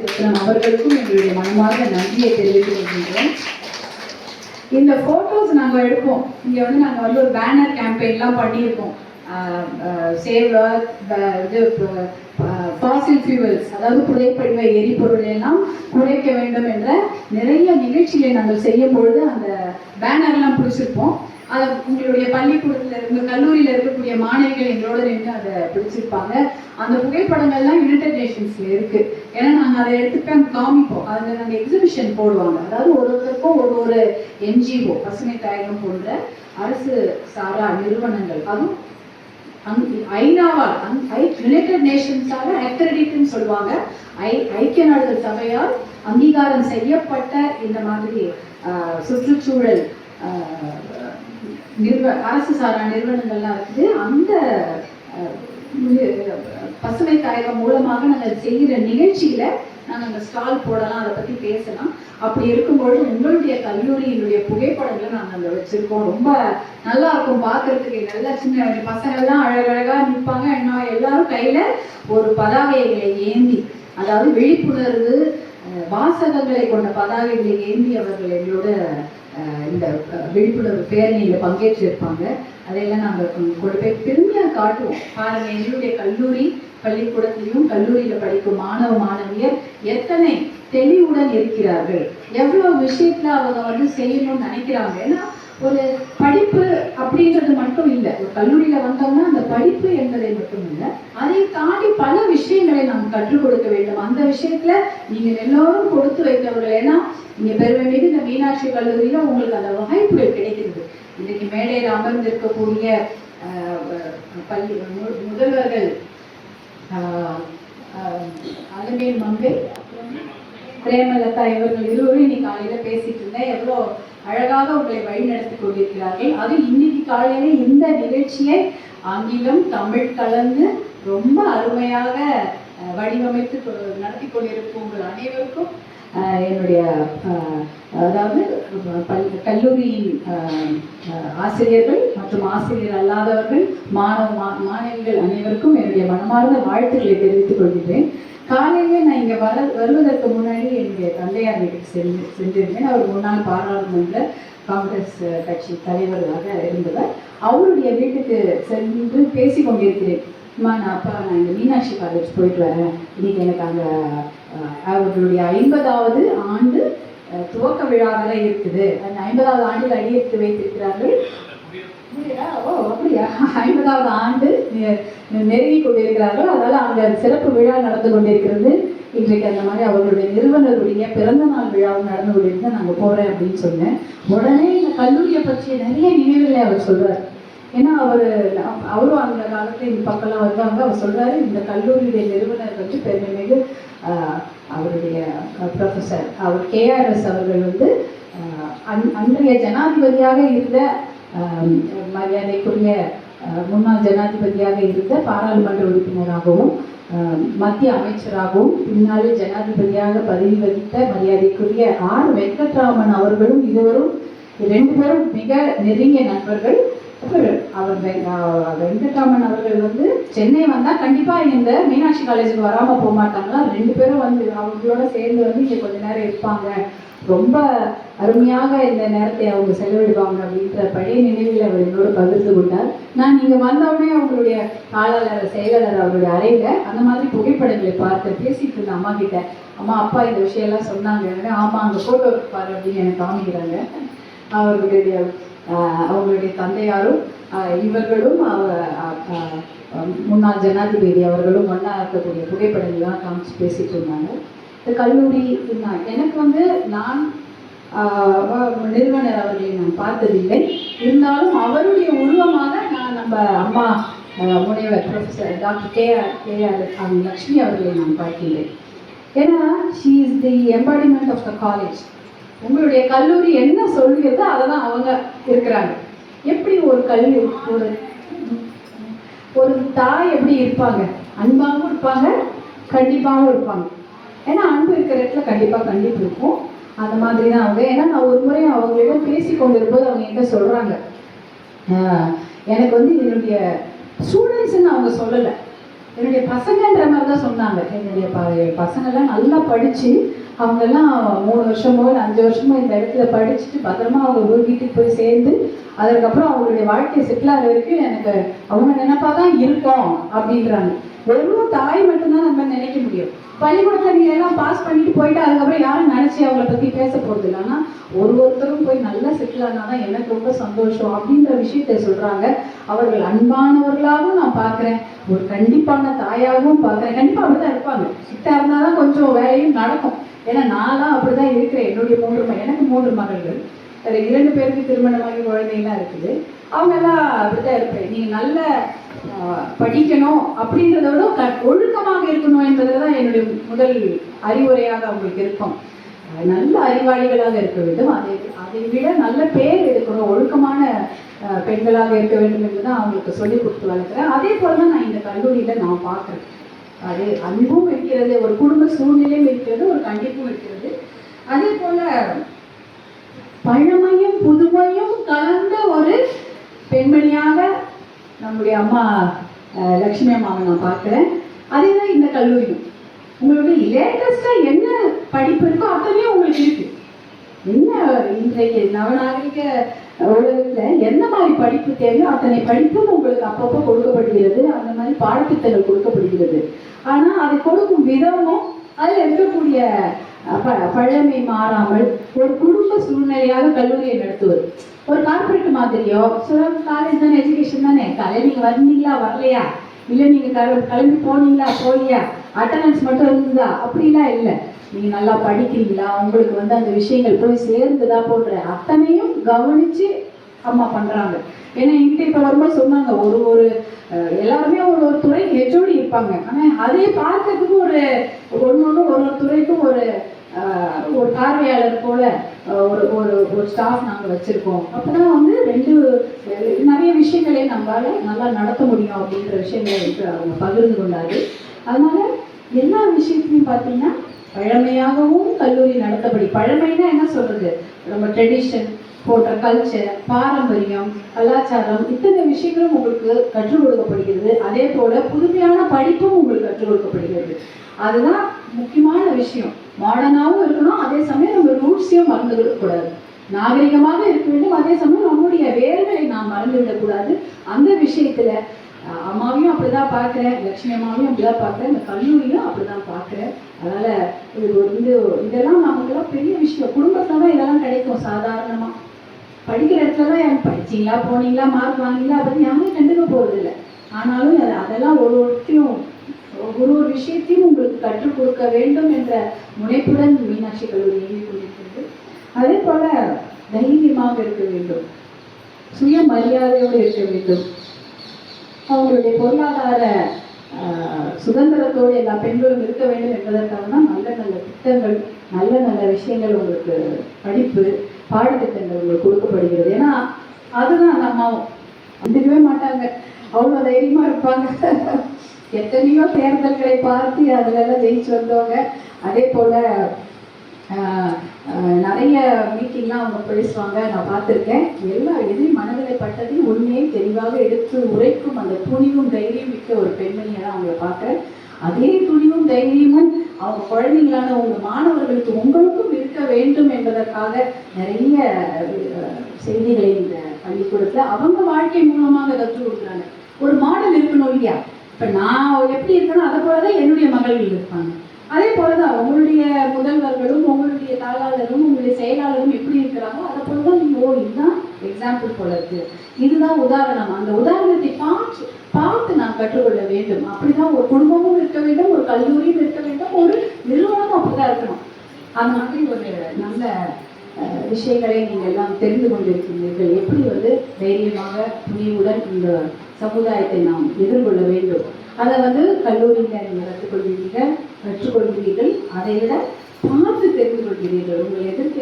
இருக்கிற அவர்களுக்கும் எங்களுடைய மனமார்ந்த நன்றியை தெரிவித்துக் கொள்கின்றோம். இந்த போட்டோஸ் நாங்கள் எடுப்போம். இங்க வந்து நாங்கள் வந்து ஒரு பேனர் கேம்பெயின்லாம் பண்ணியிருக்கோம். சேவ் இது ஃபாசில் ஃபியூவல்ஸ் அதாவது புதைப்படிவ எரிபொருள் எல்லாம் குறைக்க வேண்டும் என்ற நிறைய நிகழ்ச்சிகளை நாங்கள் செய்யும் பொழுது அந்த பேனர்லாம் பிடிச்சிருப்போம். அதை உங்களுடைய பள்ளிக்கூடத்தில் இருந்து கல்லூரியில் இருக்கக்கூடிய மாணவிகள் எங்களோட நின்று அதை பிடிச்சிருப்பாங்க. அந்த புகைப்படங்கள்லாம் யுனைடெட் நேஷன்ஸ்ல இருக்கு. ஏன்னா நாங்கள் அதை எடுத்துட்டு காமிப்போம். அதில் நாங்கள் எக்ஸிபிஷன் போடுவாங்க. அதாவது ஒரு ஒருத்தருக்கும் ஒரு ஒரு என்ஜிஓ பசுமை தாயகம் போன்ற அரசு சாரா நிறுவனங்கள். அதுவும் அங்- ஐநாவால் யுனைடெட் நேஷன்ஸால அக்ரெடிட்னு சொல்லுவாங்க. ஐ ஐக்கிய நாடுகள் சபையால் அங்கீகாரம் செய்யப்பட்ட இந்த மாதிரி சுற்றுச்சூழல் நிறுவ அரசு சாரா நிறுவனங்கள்லாம் இருக்குது. அந்த பசுமை தாயகம் மூலமாக நாங்கள் செய்கிற நிகழ்ச்சியில் நாங்கள் அந்த ஸ்டால் போடலாம் அதை பற்றி பேசலாம். அப்படி இருக்கும்பொழுது உங்களுடைய கல்லூரியினுடைய புகைப்படங்களை நாங்கள் அங்கே வச்சுருக்கோம். ரொம்ப நல்லா இருக்கும் பார்க்கறதுக்கு. நல்லா சின்ன பசங்கள்லாம் அழகழகாக நிற்பாங்க என்ன எல்லாரும் கையில் ஒரு பதாகைகளை ஏந்தி அதாவது விழிப்புணர்வு வாசகங்களை கொண்ட பதாகைகளை ஏந்தி அவர்கள் எங்களோட இந்த அஹ், விழிப்புணர்வு பேரணியில் பங்கேற்றிருப்பாங்க. அதையெல்லாம் நாங்கள் கொண்டு போய் பெருமையாக காட்டுவோம். பாருங்கள் எங்களுடைய கல்லூரி பள்ளிக்கூடத்திலையும் கல்லூரியில படிக்கும் மாணவ மாணவியர் எத்தனை தெளிவுடன் இருக்கிறார்கள். எவ்வளவு விஷயத்துல அவங்க வந்து செய்யணும்னு நினைக்கிறாங்க. ஏன்னா ஒரு படிப்பு அப்படின்றது மட்டும் இல்லை. ஒரு கல்லூரியில வந்தோம்னா அந்த படிப்பு என்பதை மட்டும் இல்லை அதை தாண்டி பல விஷயங்களை நாம் கற்றுக் கொடுக்க வேண்டும். அந்த விஷயத்துல நீங்க எல்லோரும் கொடுத்து வைத்தவர்கள். ஏன்னா நீங்க பெருமை மிகு இந்த மீனாட்சி கல்லூரியில உங்களுக்கு அந்த வாய்ப்புகள் கிடைக்கிறது. இன்னைக்கு மேடையில் அமர்ந்திருக்கக்கூடிய பள்ளி மு- முதல்வர்கள் அலமேல் மங்கை பிரேமலதா இவர்கள் இருவரும் இன்னைக்கு காலையில பேசிட்டு இருந்தேன். எவ்வளோ அழகாக உங்களை வழிநடத்தி கொண்டிருக்கிறார்கள். அது இன்னைக்கு காலையில இந்த நிகழ்ச்சியை ஆங்கிலம் தமிழ் கலந்து ரொம்ப அருமையாக வடிவமைத்து கொ- நடத்தி கொண்டிருக்கும் உங்கள் அனைவருக்கும் என்னுடைய அதாவது பல் கல்லூரியின் ஆசிரியர்கள் மற்றும் ஆசிரியர் அல்லாதவர்கள் மாணவ மா- மாணவிகள் அனைவருக்கும் என்னுடைய மனமார்ந்த வாழ்த்துக்களை தெரிவித்துக் கொள்கிறேன் காலையிலே நான் இங்கே வர வருவதற்கு முன்னாடி என்னுடைய தந்தையார் வீட்டுக்கு சென்று சென்றிருந்தேன். அவர் முன்னாள் பாராளுமன்ற காங்கிரஸ் கட்சி தலைவராக இருந்தவர். அவருடைய வீட்டுக்கு சென்று பேசி கொண்டிருக்கிறேன். அம்மா நான் அப்பா நான் இங்கே மீனாட்சி காலேஜ் போயிட்டு வரேன். இன்னைக்கு எனக்கு அங்கே அவர்களுடைய ஐம்பதாவது ஆண்டு துவக்க விழாவில் இருக்குது. அந்த ஐம்பதாவது ஆண்டில் அடியெடுத்து வைத்திருக்கிறார்கள். ஓ அப்படியா? ஐம்பதாவது ஆண்டு நெருங்கி கொண்டிருக்கிறார்கள். அதனால் அங்கே சிறப்பு விழா நடந்து கொண்டிருக்கிறது. இன்றைக்கு அந்த மாதிரி அவர்களுடைய நிறுவனருடைய பிறந்த நாள் விழாவும் நடந்து கொண்டிருந்து நாங்கள் போகிறேன் அப்படின்னு சொன்னேன். உடனே இந்த கல்லூரியை பற்றிய நிறைய நினைவுகளை அவர் சொல்கிறார் ஏன்னா அவர் அவரும் அந்த காலத்தில் இந்த பக்கம்லாம் வருவாங்க. அவர் சொல்கிறாரு இந்த கல்லூரியுடைய நிறுவனர் வந்து பெருமைமிகு அவருடைய ப்ரொஃபஸர் அவர் கேஆர்எஸ் அவர்கள் வந்து அன்- அன்றைய ஜனாதிபதியாக இருந்த மரியாதைக்குரிய முன்னாள் ஜனாதிபதியாக இருந்த பாராளுமன்ற உறுப்பினராகவும் மத்திய அமைச்சராகவும் பின்னாலே ஜனாதிபதியாக பதவி வகித்த மரியாதைக்குரிய ஆர் வெங்கட்ராமன் அவர்களும் இருவரும் ரெண்டு பேரும் மிக நெருங்கிய நண்பர்கள். அவர் வெங்கட்ராமன் அவர்கள் வந்து சென்னை வந்தால் கண்டிப்பாக இந்த மீனாட்சி காலேஜுக்கு வராமல் போக மாட்டாங்களா? ரெண்டு பேரும் வந்து அவங்களோட சேர்ந்து வந்து இங்கே கொஞ்ச நேரம் இருப்பாங்க. ரொம்ப அருமையாக இந்த நேரத்தை அவங்க செலவிடுவாங்க அப்படின்ற பழைய நினைவில் அவர் என்னோட பகிர்ந்து கொண்டார். நான் நீங்கள் வந்தவுடனே அவங்களுடைய காலாளர் செயலாளர் அவருடைய அறையில் அந்த மாதிரி புகைப்படங்களை பார்த்து பேசிட்டு இருந்த அம்மா கிட்ட அம்மா அப்பா இந்த விஷயம்லாம் சொன்னாங்க. ஆமாம் அங்கே ஃபோட்டோ பாரு அப்படின்னு எனக்கு காமிக்கிறாங்க. அவர்களுடைய அவங்களுடைய தந்தையாரும் இவர்களும் முன்னாள் ஜனாதிபதி அவர்களும் ஒன்றா இருக்கக்கூடிய புகைப்படங்கள்லாம் காமிச்சு பேசிட்டு இருந்தாங்க. இந்த கல்லூரி நான் எனக்கு வந்து நான் நிறுவனர் அவர்களை நான் பார்த்ததில்லை. இருந்தாலும் அவருடைய உருவமாக நான் நம்ம அம்மா முனைவர் professor doctor K R K R Lakshmi அவர்களை நான் பார்க்கிறேன் ஏன்னா she is the embodiment of the college உங்களுடைய கல்லூரி என்ன சொல்லுகிறதோ அதை தான் அவங்க இருக்கிறாங்க. எப்படி ஒரு கல்வி ஒரு ஒரு தாய் எப்படி இருப்பாங்க? அன்பாகவும் இருப்பாங்க கண்டிப்பாகவும் இருப்பாங்க. ஏன்னா அன்பு இருக்கிற இடத்துல கண்டிப்பாக கண்டிப்பு இருக்கும். அந்த மாதிரி தான் அவங்க. ஏன்னா நான் ஒரு முறை அவங்களிடம் பேசி கொண்டிருக்கும்போது அவங்க என்கிட்ட சொல்கிறாங்க எனக்கு வந்து என்னுடைய ஸ்டூடெண்ட்ஸ்ன்னு அவங்க சொல்லலை. என்னுடைய பசங்கன்ற மாதிரி தான் சொன்னாங்க. என்னுடைய ப பசங்கள்லாம் நல்லா படித்து அவங்கெல்லாம் மூணு வருஷமோ இல்லை அஞ்சு வருஷமோ இந்த இடத்துல படிச்சுட்டு பத்திரமா அவங்க ஒரு வீட்டுக்கு போய் சேர்ந்து அதுக்கப்புறம் அவங்களுடைய வாழ்க்கையை செட்டில் ஆகிற வரைக்கும் எனக்கு அவங்க நினைப்பா தான் இருக்கோம் அப்படின்றாங்க. வெறும் தாய் மட்டும்தான் நம்ம நினைக்க முடியும். பள்ளிக்கூடத்தில் நீங்க எல்லாம் பாஸ் பண்ணிட்டு போயிட்டு அதுக்கப்புறம் யாரும் நினச்சி அவங்கள பத்தி பேச போறது இல்லை. ஒரு ஒருத்தரும் போய் நல்லா செட்டில் ஆனாதான் எனக்கு ரொம்ப சந்தோஷம் அப்படின்ற விஷயத்தை சொல்றாங்க. அவர்கள் அன்பானவர்களாகவும் நான் பார்க்குறேன். ஒரு கண்டிப்பான தாயாகவும் பார்க்கிறேன். கண்டிப்பா அப்படிதான் இருப்பாங்க. கிட்ட இருந்தாதான் கொஞ்சம் வேலையும் நடக்கும். ஏன்னா நான்லாம் அப்படிதான் இருக்கிறேன். என்னுடைய மூன்று எனக்கு மூன்று மகள்கள். அது இரண்டு பேருக்கு திருமணமாகி குழந்தைலாம் இருக்குது. அவங்க எல்லாம் அப்படிதான் இருப்பேன். நீங்க நல்ல படிக்கணும் அப்படின்றத விட ஒழுக்கமாக இருக்கணும் என்பதுல தான் என்னுடைய முதல் அறிவுரையாக அவங்களுக்கு இருக்கும். நல்ல அறிவாளிகளாக இருக்க வேண்டும். அதை அதை விட நல்ல பேர் எடுக்கணும். ஒழுக்கமான பெண்களாக இருக்க வேண்டும் என்று தான் அவங்களுக்கு சொல்லி கொடுத்து வளர்க்குறேன். அதே போல தான் நான் இந்த கல்லூரியில நான் பார்க்குறேன். அது அன்பும் இருக்கிறது ஒரு குடும்ப சூழ்நிலையும் இருக்கிறது ஒரு கண்டி அதே போல பழமையும் புதுமையும் கலந்த ஒரு பெண்மணியாக நம்முடைய அம்மா லக்ஷ்மி அம்மாவை நான் பார்க்குறேன். அதே தான் இந்த கல்லூரியும். உங்களுடைய லேட்டஸ்டாக என்ன படிப்பு இருக்கோ அத்தனையும் உங்களுக்கு இருக்கு. என்ன இன்றைய நவநாகரிக உலகத்தில் எந்த மாதிரி படிப்பு தேவையோ அத்தனை படிப்பும் உங்களுக்கு அப்பப்போ கொடுக்கப்படுகிறது. அந்த மாதிரி பாடத்திட்டங்கள் கொடுக்கப்படுகிறது. ஆனால் அது கொடுக்கும் விதமும் அதில் இருக்கக்கூடிய ப- பழமை மாறாமல் ஒரு குடும்ப சூழ்நிலையாக கல்லூரியை நடத்துவது. ஒரு கார்ப்பரேட் மாதிரியோ சில காலேஜ் தானே எஜுகேஷன் தானே காலையில் நீங்கள் வந்தீங்களா வரலையா? இல்லை நீங்கள் கிளம்பி கிளம்பி போனீங்களா போலியா அட்டண்டன்ஸ் மட்டும் இருந்ததா? அப்படிலாம் இல்லை. நீங்கள் நல்லா படிக்கிறீங்களா? உங்களுக்கு வந்து அந்த விஷயங்கள் போய் சேர்ந்துதா போன்ற அத்தனையும் கவனித்து அம்மா பண்ணுறாங்க ஏன்னா என்கிட்ட இப்ப வரும்போது சொன்னாங்க ஒரு ஒரு எல்லாருமே ஒரு ஒரு துறை ஹெச்ஓடி இருப்பாங்க. ஆனால் அதே பார்க்கறதுக்கு ஒரு ஒன்று ஒன்று ஒரு ஒரு துறைக்கும் ஒரு ஒரு பார்வையாளர் போல ஒரு ஒரு ஒரு ஸ்டாஃப் நாங்கள் வச்சுருக்கோம். அப்போ தான் வந்து ரெண்டு நிறைய விஷயங்களை நம்மளால நல்லா நடத்த முடியும் அப்படின்ற விஷயங்களை அவங்க பகிர்ந்து கொண்டாரு அதனால எல்லா விஷயத்துலையும் பார்த்தீங்கன்னா பழமையாகவும் கல்லூரி நடத்தப்படி. பழமைன்னா என்ன சொல்றது? நம்ம ட்ரெடிஷன் போன்ற கல்ச்சர் பாரம்பரியம் கலாச்சாரம் இத்தனை விஷயங்களும் உங்களுக்கு கற்றுக் கொடுக்கப்படுகிறது. அதே போல புதுமையான படிப்பும் உங்களுக்கு கற்றுக் கொடுக்கப்படுகிறது. அதுதான் முக்கியமான விஷயம். மாடர்னாகவும் இருக்கணும் அதே சமயம் நம்ம ரூட்ஸையும் மறந்துவிடக்கூடாது நாகரிகமாக இருக்க வேண்டும் அதே சமயம் நம்முடைய வேர்களை நாம் மறந்து விடக்கூடாது அந்த விஷயத்துல அம்மாவையும் அப்படிதான் பார்க்குறேன் லட்சுமி அம்மாவையும் அப்படிதான் பார்க்குறேன் இந்த கல்லூரியும் அப்படிதான் பார்க்குறேன். அதனால இது வந்து இதெல்லாம் நமக்குலாம் பெரிய விஷயம். குடும்பத்துல தான் இதெல்லாம் கிடைக்கும் சாதாரணமா. படிக்கிற இடத்துல தான் எனக்கு படிச்சீங்களா போனீங்களா மார்க் வாங்கிங்களா அப்படி யாரும் கண்டுக்க போகிறதில்ல ஆனாலும் அதெல்லாம் ஒரு ஒருத்தையும் ஒரு ஒரு விஷயத்தையும் உங்களுக்கு கற்றுக் கொடுக்க வேண்டும் என்ற முனைப்புடன் மீனாட்சி கல்லூரி இயங்கிக் கொண்டிருக்கிறது அதே போல தைரியமாக இருக்க வேண்டும். சுயமரியாதையோடு இருக்க வேண்டும். அவங்களுடைய பொருளாதார சுதந்திரத்தோடு எல்லா பெண்களும் இருக்க வேண்டும் என்பதற்காக தான் நல்ல நல்ல திட்டங்கள் நல்ல நல்ல விஷயங்கள் உங்களுக்கு படிப்பு பாடத்திட்டங்கள் உங்களுக்கு கொடுக்கப்படுகிறது. ஏன்னா அதுதான் நம்ம வந்துக்கவே மாட்டாங்க. அவ்வளோ தைரியமாக இருப்பாங்க. எத்தனையோ தேர்தல்களை பார்த்து அதுலெல்லாம் ஜெயிச்சு வந்தவங்க. அதே போல் நிறைய மீட்டிங்லாம் அவங்க பேசுவாங்க. நான் பார்த்துருக்கேன். எல்லா எதையும் மனதில் பட்டதையும் உண்மையை தெளிவாக எடுத்து உரைக்கும் அந்த துணிவும் தைரியம் மிக்க ஒரு பெண்மணியை தான் அவங்கள பார்க்குறேன். அதே துணிவும் தைரியமும் அவங்க குழந்தைங்களான உங்க மாணவர்களுக்கு உங்களுக்கும் இருக்க வேண்டும் என்பதற்காக நிறைய செய்திகளை இந்த பள்ளிக்கூடத்துல அவங்க வாழ்க்கை மூலமாக கற்றுக் கொடுக்குறாங்க. ஒரு மாடல் இருக்கணும் இல்லையா? இப்ப நான் எப்படி இருக்கணும் அதை போலதான் என்னுடைய மகள்கள் இருப்பாங்க. அதே போலதான் உங்களுடைய முதல்வர்களும் உங்களுடைய தாளாளரும் உங்களுடைய செயலாளரும் எப்படி இருக்கிறாங்களோ அதை போலதான் நீங்க ஓ இதுதான் எக்ஸாம்பிள் போல இருக்கு. இதுதான் உதாரணம். அந்த உதாரணத்தை பார்த்து பார்த்து நாம் கற்றுக்கொள்ள வேண்டும். அப்படிதான் ஒரு குடும்பமும் இருக்க வேண்டும் ஒரு கல்லூரியும் இருக்க வேண்டும் ஒரு நிறுவனமும் அப்படிதான் இருக்கணும். அந்த மாதிரி ஒரு நல்ல விஷயங்களை நீங்கள் எல்லாம் தெரிந்து கொண்டிருக்கிறீர்கள். எப்படி வந்து தைரியமாக துணிவுடன் இந்த சமுதாயத்தை நாம் எதிர்கொள்ள வேண்டும். அதை வந்து கல்லூரியில் நீங்கள் கற்றுக்கொள்கிறீர்கள் கற்றுக்கொள்கிறீர்கள். அதை விட பார்த்து தெரிந்து கொள்கிறீர்கள் உங்கள் எதிர்த்து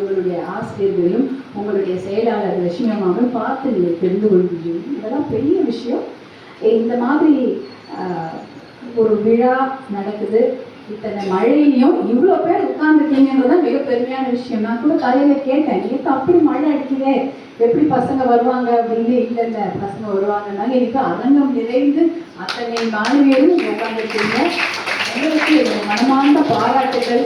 உங்களுடைய ஆசிரியர்களும் உங்களுடைய செயலாளர் லட்சுமியமாக பார்த்து நீங்கள் தெரிந்து கொள்கிறீர்கள் இதெல்லாம் பெரிய விஷயம். இந்த மாதிரி ஒரு விழா நடக்குது. இத்தனை மழையிலையும் இவ்வளோ பேர் உட்கார்ந்துருக்கீங்கன்றது மிக பெருமையான விஷயம். நான் கூட காலையில் கேட்டேன் எனக்கு அப்படி மழை அடிக்குதே. எப்படி பசங்க வருவாங்க? அப்படின்னு. இல்லை இல்லை பசங்க வருவாங்கன்னா எனக்கு அரங்கம் நிறைந்து அத்தனை மாணவியரும் உட்காந்துருக்கீங்க உட்கார்ந்துருக்கீங்க. உங்களுக்கு மனமார்ந்த பாராட்டுகள்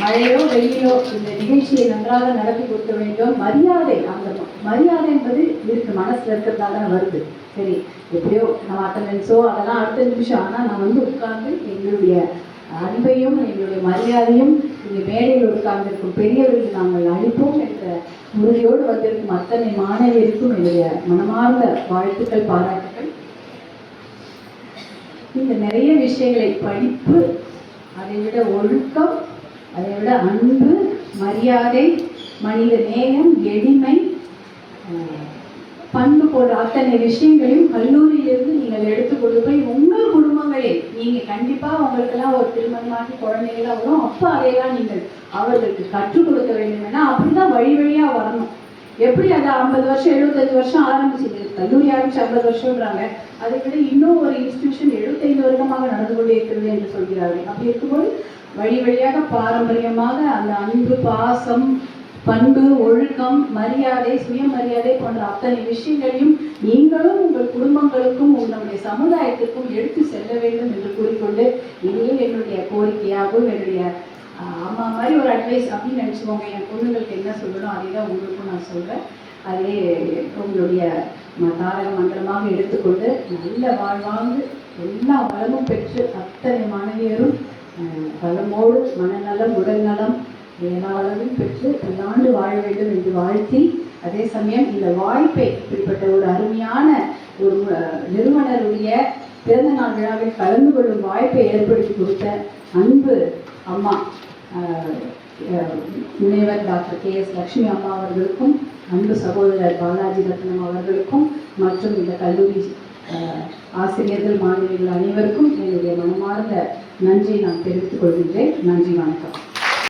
மழையோ வெயிலோ இந்த நிகழ்ச்சியை நன்றாக நடத்தி கொடுக்க வேண்டும். மரியாதை அந்த மரியாதை என்பது இருக்கு மனசுல இருக்கிறதால தான் வருது. சரி எப்படியோ நம்ம அட்டண்டன்ஸோ அதெல்லாம் அடுத்த நிமிஷம். ஆனால் நான் வந்து உட்கார்ந்து எங்களுடைய அன்பையும் எங்களுடைய மரியாதையும் இங்கே மேடையில் உட்கார்ந்திருக்கும் பெரியவர்கள் நாங்கள் அளிப்போம் என்ற உறுதியோடு வந்திருக்கும் அத்தனை மாணவியருக்கும் என்னுடைய மனமார்ந்த வாழ்த்துக்கள் பாராட்டுகள் இந்த நிறைய விஷயங்களை படிப்பு அதை விட ஒழுக்கம் அதை விட அன்பு மரியாதை மனித நேயம் எளிமை பண்பு போன்ற அத்தனை விஷயங்களையும் கல்லூரியிலிருந்து நீங்கள் எடுத்து கொண்டு போய் உங்கள் குடும்பங்களே நீங்கள் கண்டிப்பாக உங்களுக்கெல்லாம் ஒரு திருமணமாகி குழந்தைகளாக வரும். அப்போ அதையெல்லாம் நீங்கள் அவர்களுக்கு கற்றுக் கொடுக்க வேண்டும். ஏன்னா அப்படிதான் வழி வழியாக வரணும். எப்படி அது ஐம்பது வருஷம் எழுபத்தஞ்சு வருஷம் ஆரம்பிச்சது கல்லூரி ஆரம்பிச்சு ஐம்பது வருஷம்ன்றாங்க அதை விட இன்னும் ஒரு இன்ஸ்டிடியூஷன் எழுபத்தைந்து வருடமாக நடந்து கொண்டே இருக்கிறது என்று சொல்கிறார்கள். அப்படி இருக்கும்போது வழி வழியாக பாரம்பரியமாக அந்த அன்பு பாசம் பண்பு ஒழுக்கம் மரியாதை சுயமரியாதை போன்ற அத்தனை விஷயங்களையும் நீங்களும் உங்கள் குடும்பங்களுக்கும் உங்களுடைய சமுதாயத்திற்கும் எடுத்து செல்ல வேண்டும் என்று கூறிக்கொண்டு இதையே என்னுடைய கோரிக்கையாகவும் என்னுடைய ஆஹ், அம்மா மாதிரி ஒரு அட்வைஸ் அப்படின்னு நினச்சிக்கோங்க. என் பொண்ணுங்களுக்கு என்ன சொல்லணும் அதை தான் உங்களுக்கும் நான் சொல்கிறேன் அதே உங்களுடைய ம- தாரக மந்திரமாக எடுத்துக்கொண்டு நல்ல வாழ்வாங்கு எல்லா வளமும் பெற்று அத்தனை மாணவியரும் வளமோடு மனநலம் உடல்நலம் எல்லா அளவும் பெற்று பல்லாண்டு வாழ வேண்டும் என்று வாழ்த்தி அதே சமயம் இந்த வாய்ப்பை இப்படிப்பட்ட ஒரு அருமையான ஒரு நிறுவனருடைய பிறந்த நாள் விழாவில் கலந்து கொள்ளும் வாய்ப்பை ஏற்படுத்தி கொடுத்த அன்பு அம்மா முனைவர் டாக்டர் கே எஸ் லக்ஷ்மி அம்மா அவர்களுக்கும் அன்பு சகோதரர் பாலாஜி ரத்னம் அவர்களுக்கும் மற்றும் இந்த கல்லூரி ஆசிரியர்கள் மாணவிகள் அனைவருக்கும் என்னுடைய மனமார்ந்த நன்றியை நான் தெரிவித்துக் கொள்கின்றேன். நன்றி வணக்கம்.